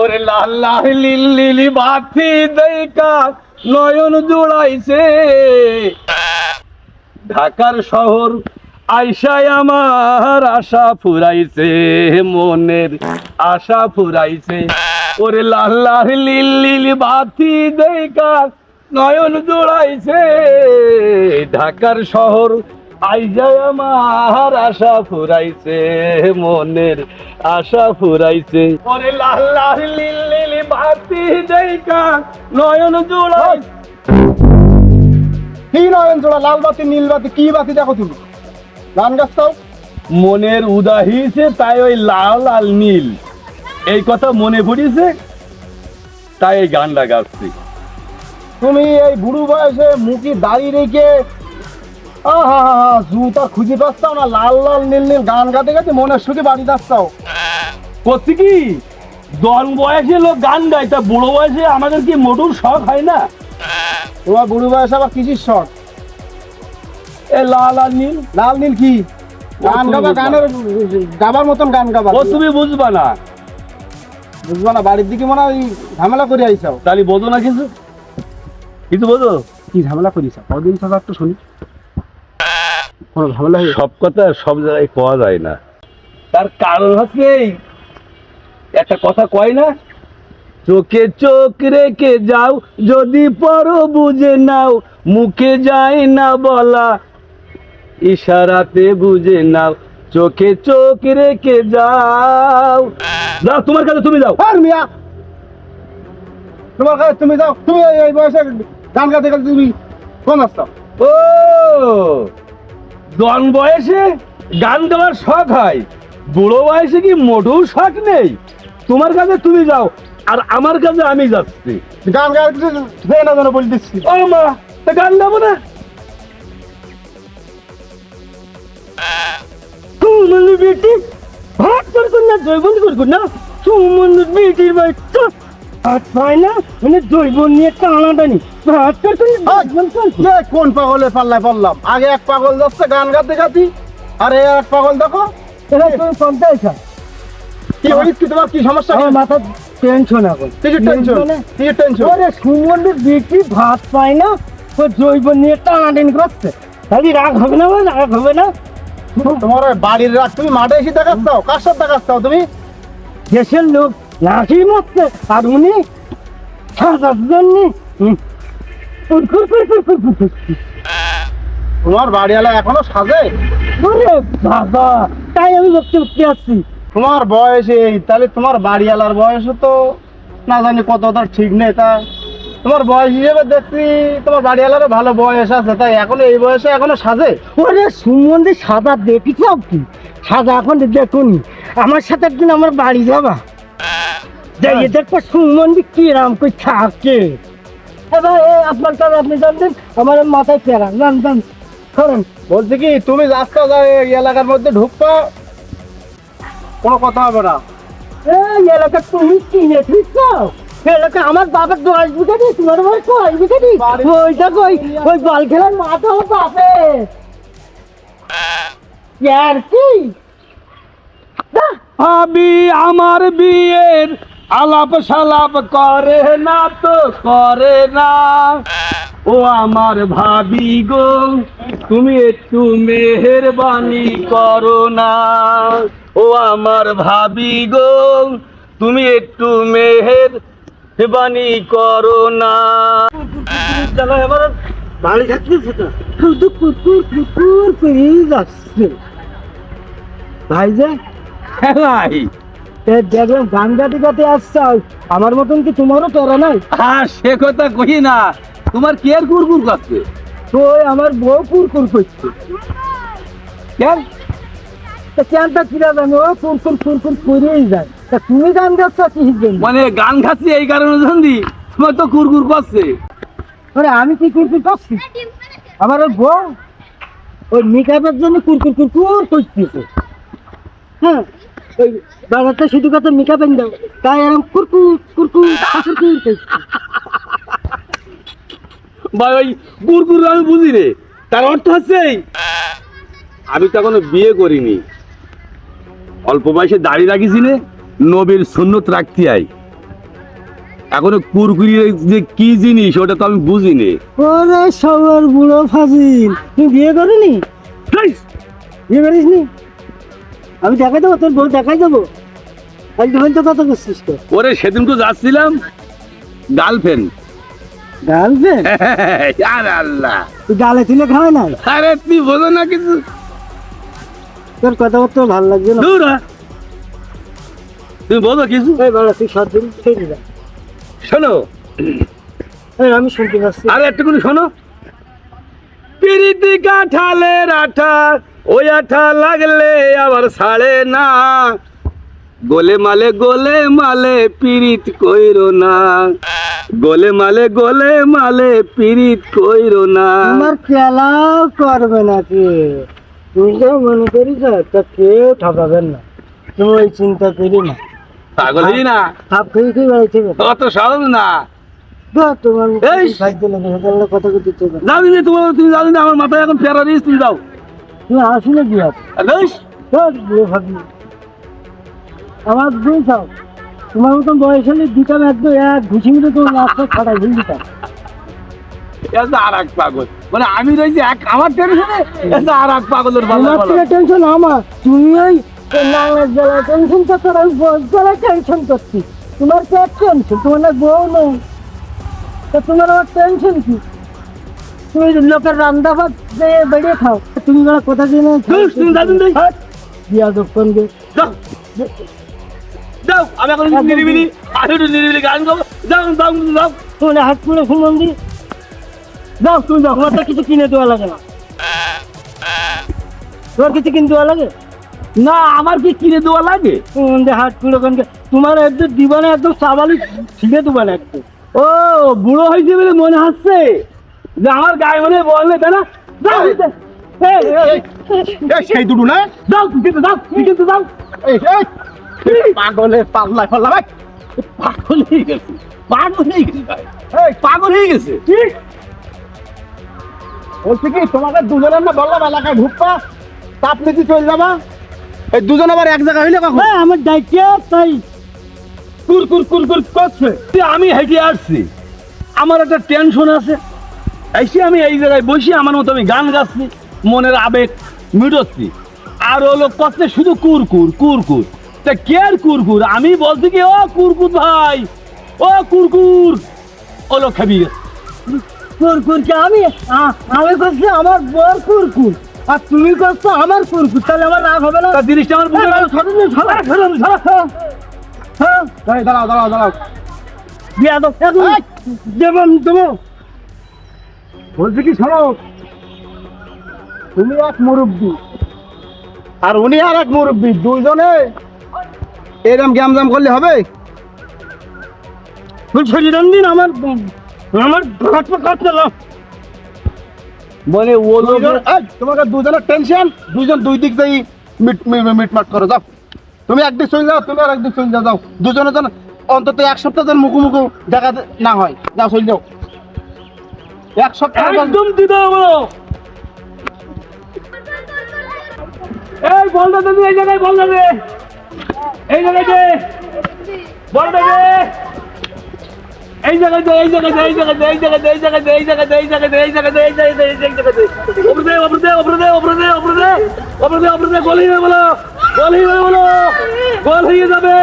ওরে লাল লাল লিল লিলি বাতি দেইকা নয়ন জোড়াইছে। ঢাকার শহর আইসায় আমার আশা ফুরাইছে, মনের আশা ফুরাইছে। ওরে লাল লাল লিল লিলি বাতি দেইকা নয়ন জোড়াইছে। ঢাকার শহর আইসায় আমার আশা ফুরাইছে মনের আশা ফুরাইছে। ওরে লাল লাল লিল লিলি বাতি দেইকা নয়ন জোড়াইছে কি নয়ন জোড়া? লাল বাতি নীল বাতি কি বাতি দেখো তুমি? গান গাছটাও মনের উদাহিছে তাই ওই লাল আর নীল। এই কথা মনে পড়িছে? তাই এই গানটা গাচ্ছি। তুমি এই বুড়ো বয়সে মুখে দাঁড়িয়ে রেখে জুতা খুঁজে পাচ্ছাও না লাল লাল নীল নীল গান গাতে গাতে মনের সুখে বাড়ি যাচ্ছাও। করছি কি? দল বয়সে লোক গান গায় তা বুড়ো বয়সে আমাদের কি মোটর শখ হয় না? তোমার বুড়ো বয়সে আবার কিসির শখ? এ লাল আর নীল লাল নীল কি? গান গাবা গানের গাবার মতন গান গাবা। ও তুমি বুঝবা না। বুঝবা না বাড়ির দিকে মনে হয় ঝামেলা করে আইসাও তাহলে বোঝো না কিছু কিছু বোঝো। কি ঝামেলা করিস? কদিন ছাড়া একটু শুনি। কোনো ঝামেলা হয়ে সব কথা সব জায়গায় পাওয়া যায় না। তার কারণ হচ্ছে এই একটা কথা কয় না? চোখে চোখ রেখে যাও যদি পরো বুঝে নাও মুখে যায় না বলা। ইশারাতে বুঝে নাও চোখে চোখ রেখে যাও। যাও তোমার কাছে তুমি যাও। আর মিয়া তোমার কাছে তুমি যাও। তুমি এই- বয়সে গান গাতে গাতে তুমি কোন আসতাম। ও! জন বয়সে গান দেওয়ার শখ হয় বুড়ো বয়সে কি মোটেও শখ নেই? তোমার কাছে তুমি যাও আর আমার কাছে আমি যাচ্ছি। গান গাইতে না যেন বলে দিচ্ছি। ও মা তা গান দেবো না? সুমনের বেটি ভাত করকুন না জৈবন করকুন না সুমনের বেটির ভাই তো ভাত পায় না মানে জৈবন নিয়ে টানাটানি এ, কোন পাগলে পাল্লায় পড়লাম? আগে এক পাগল যাচ্ছে গান গাতে গাতি আর এই এক পাগল দেখো। কি হইস কি তোমার কি সমস্যা? মাথা টেনশন এখন। কিসের টেনশন কিসের টেনশন ওরে সুমনের বেটি ভাত পায় না ও জৈবন নিয়ে টানাটানি করছে। তাহলে রাগ হবে না রাগ হবে না। তোমার বাড়ির রাত তুমি মাঠে এসে দেখাচ্ছাও কার সাথে দেখাচ্ছাও তুমি? দেশের লোক লাঠি মারছে আর উনি সাজার জন্য। তোমার বাড়িওয়ালা এখনও সাজে? ওরে বাবা তাই আমি বকতে বকতে আসছি তোমার বয়স এই তাহলে তোমার বাড়িওয়ালার বয়স তো না জানি কত তার ঠিক নেই তা। তোমার বয়স হিসেবে দেখছি তোমার বাড়িওয়ালারও ভালো বয়স আছে তাই এখনও এই বয়সে এখনও সাজে? ওরে সুমন্দি সাদা দেখেছ কি? সাদা এখন দেখুনি আমার সাথে একদিন আমার বাড়ি যাবা। সুমন্দি কিরাম কই থাকে? এবার আপনার কাজ আপনি জানতেন আমার মাথায় পেরা জান জান করেন বলছি কি তুমি রাস্তা এলাকার মধ্যে ঢুকবা কোনো কথা হবে না। এই এলাকা তুমি কিনে দিচ্ছো এলাকা আমার বাবার দশ বিঘা দিই তোমার বাবার কয় বিঘা দিই বাড়ি- ওইটা কই ওই বল খেলার মাঠ আমার বাপে। আর কি? ভাবি আমার বিয়ের আলাপ সালাপ করে না তো করে না। ও আমার ভাবি গো তুমি একটু মেহেরবানি করো না। ও আমার ভাবি গো তুমি একটু মেহের বানি করো না। চলো এবার বাড়ি শুধু কুকুর কুকুর করেই যাচ্ছে। ভাই যে হ্যাঁ ভাই। দেখলাম গান গাতে গাতে আসছে আমার মতন কি তোমারও তোরা নাই? হ্যাঁ সে কথা কই না। তোমার কে আর গুড় করছে? তো আমার বউ কুরকুর করছে। কেন? তা কেনটা কিরা জানো কুরকুর কুরকুর করেই যায়। তা তুমি গান গাচ্ছ কি মানে গান খাচ্ছি এই কারণে জানি তোমার তো কুরকুর করছে। ওরে আমি কি কুরকুর করছি? আমার ওই বউ ওই মেকআপের জন্য কুরকুর কুরকুর করতেছে। হ্যাঁ। ওই শুধু এনে দাও তাই এরকম কুরকুর কুরকুর করছে ভাই ওই কুরকুর আমি বুঝি রে তার অর্থ হচ্ছে আমি তো এখনও বিয়ে করিনি। অল্প বয়সে দাড়ি রাখিছি নে নবীর সুন্নত রাখতে আই এখনও কুরকুরি যে কি জিনিস ওটা তো আমি বুঝিনি ওরে সবার বুড়ো ফাজিল তুই বিয়ে করিনি? বিয়ে করিস নি আমি দেখাই দেবো তোর বউ দেখাই দেবো। আজ তো কথা করছিস তো। ওরে সেদিন তো যাচ্ছিলাম গার্লফ্রেন্ড। গার্লফ্রেন্ড? আরে আল্লাহ। তুই গালে তুলে খাওয়াই না আরে তুই বোঝো না কিছু। তোর কথাবার্তা ভালো লাগছে না। দূর তুমি বোঝো কিছু। এই বাবা তুই সাত দিন শোনো। আমি শুনতে পাচ্ছি। আরে একটুখানি শোনো। পিরিতি কাঠালের আঠা ওই আঠা লাগলে আবার ছাড়ে না। গোলে মালে গোলে মালে পিরিত কইরো না। গোলে মালে গোলে মালে পিরিত কইরো না। আমার খেলাও করবে না কে? তুই যা মনে করিস তা কেউ ঠকাবেন না। তুমি ওই চিন্তা করি না। পাগলই না? খাপ খেয়ে খেয়ে বেড়াইছে অত সহজ না। তোমার কথা না। যাবি না তোমার তুমি যাবি না আমার মাথায় এখন ফেরা দিস তুমি যাও। তুমি আসি না কি আছে বেশ সব বুড়ো ভাবি। আমার দুই চাও তোমার মতন বয়স হলে দিতাম একদম এক ঘুষি মিলে তোমার রাস্তা খাটাই ভুল দিতাম। আর এক পাগল। মানে আমি রয়েছি এক আমার টেনশনে আর এক পাগলের থেকে টেনশন আমার। তুমি ওই জ্বালা টেনশন করছ আমি বস জ্বালা টেনশন করছি। তোমার টেনশন তোমার না বউ নেই। তা তোমার আবার টেনশন কি? তুমি লোকের রান্না ভাত বেরিয়ে খাও। তুমি বেড়া কোথা দিয়ে না তুমি যাবেন না? বিয়া দোকান দিয়ে যাও। যাও আমি এখন নিরিবিলি আমি একটু নিরিবিলি গান গাবো। যাও যাও যাও। তোমার হাত পুরো শুনুন দি যাও তুমি যাও। তোমার তো কিছু কিনে দেওয়া লাগে না। কিছু কিনে দেওয়া লাগে? না আমার কি কিনে দেওয়া লাগে? পুরো কানকে তোমার একদম দিবানে একদম সাবালি ছিঁড়ে দেবান একদম ও বুড়ো হয়েছে বলে মনে হচ্ছে। আমার গায়ে মনে বললে তাই না? যাও সেই দুটো না? যাও কিন্তু যাও কিন্তু যাও। পাগলের পাল্লা পাল্লা ভাই। পাগল হয়ে গেছে পাগল হয়ে গেছে ভাই। পাগল হয়ে গেছে। বলছি কি তোমাদের দুজনের না বললাম এলাকায় ঢুকবা তাপ নিচে চলে যাবা। এই দুজন আবার এক জায়গা হইলে কখন? হ্যাঁ আমার দায়িত্ব তাই। কুর কুর কুর কুর করছে। আমি হেঁটে আসছি। আমার একটা টেনশন আছে। এসে আমি এই জায়গায় বসে আমার মতো আমি গান গাচ্ছি মনের আবেগ মিটোচ্ছি। আর ও লোক করছে শুধু কুরকুর কুরকুর। তা কে আর কুরকুর? আমি বলছি কি ও কুরকুর ভাই ও কুরকুর। ও লোক খাবি গেছে। কুরকুরকে আমি আমি করছি আমার বর কুরকুর। আর তুমি করছ আমার কুরকুর তাহলে আমার রাগ হবে না? জিনিসটা আমার বুঝে গেল সরে সরে, সরে, সরে, হ্যাঁ, হ্যাঁ, এই, দাঁড়াও দাঁড়াও দাঁড়াও। দাও, এখন দেবো দেবো। বলছি কি শোনো। তুমি এক মুরব্বী আর উনি আর এক মুরব্বী দুইজনে এরকম গ্যামজাম করলে হবে? ছেড়ে দেন আমার আমার হাত পা কাটতে মানে ও তোমাকে দুজনের টেনশন দুইজন দুই দিক যাই মিট মিটমাট করো যাও। তুমি একদিক চলে যাও তুমি আর একদিক চলে যাও যাও। দুজনের যেন অন্তত এক সপ্তাহ যেন মুখো মুখো দেখা না হয়। যাও চলে যাও। এক সপ্তাহ একদম দিতে হবে এই বলটা তুমি এই জায়গায় বল দেবে এই জায়গায় দে বল দেবে এই জায়গায় দে এই জায়গায় দে এই জায়গায় দে এই জায়গায় দে এই জায়গায় দে এই জায়গায় দে এই জায়গায় দে এই জায়গায় দে এই জায়গায় দে এই জায়গায় দে ওপরে দে ওপরে দে ওপরে দে ওপরে দে ওপরে দে ওপরে দে ওপরে দে গোল হয়ে বলো গোল হয়ে বলো গোল হয়ে যাবে!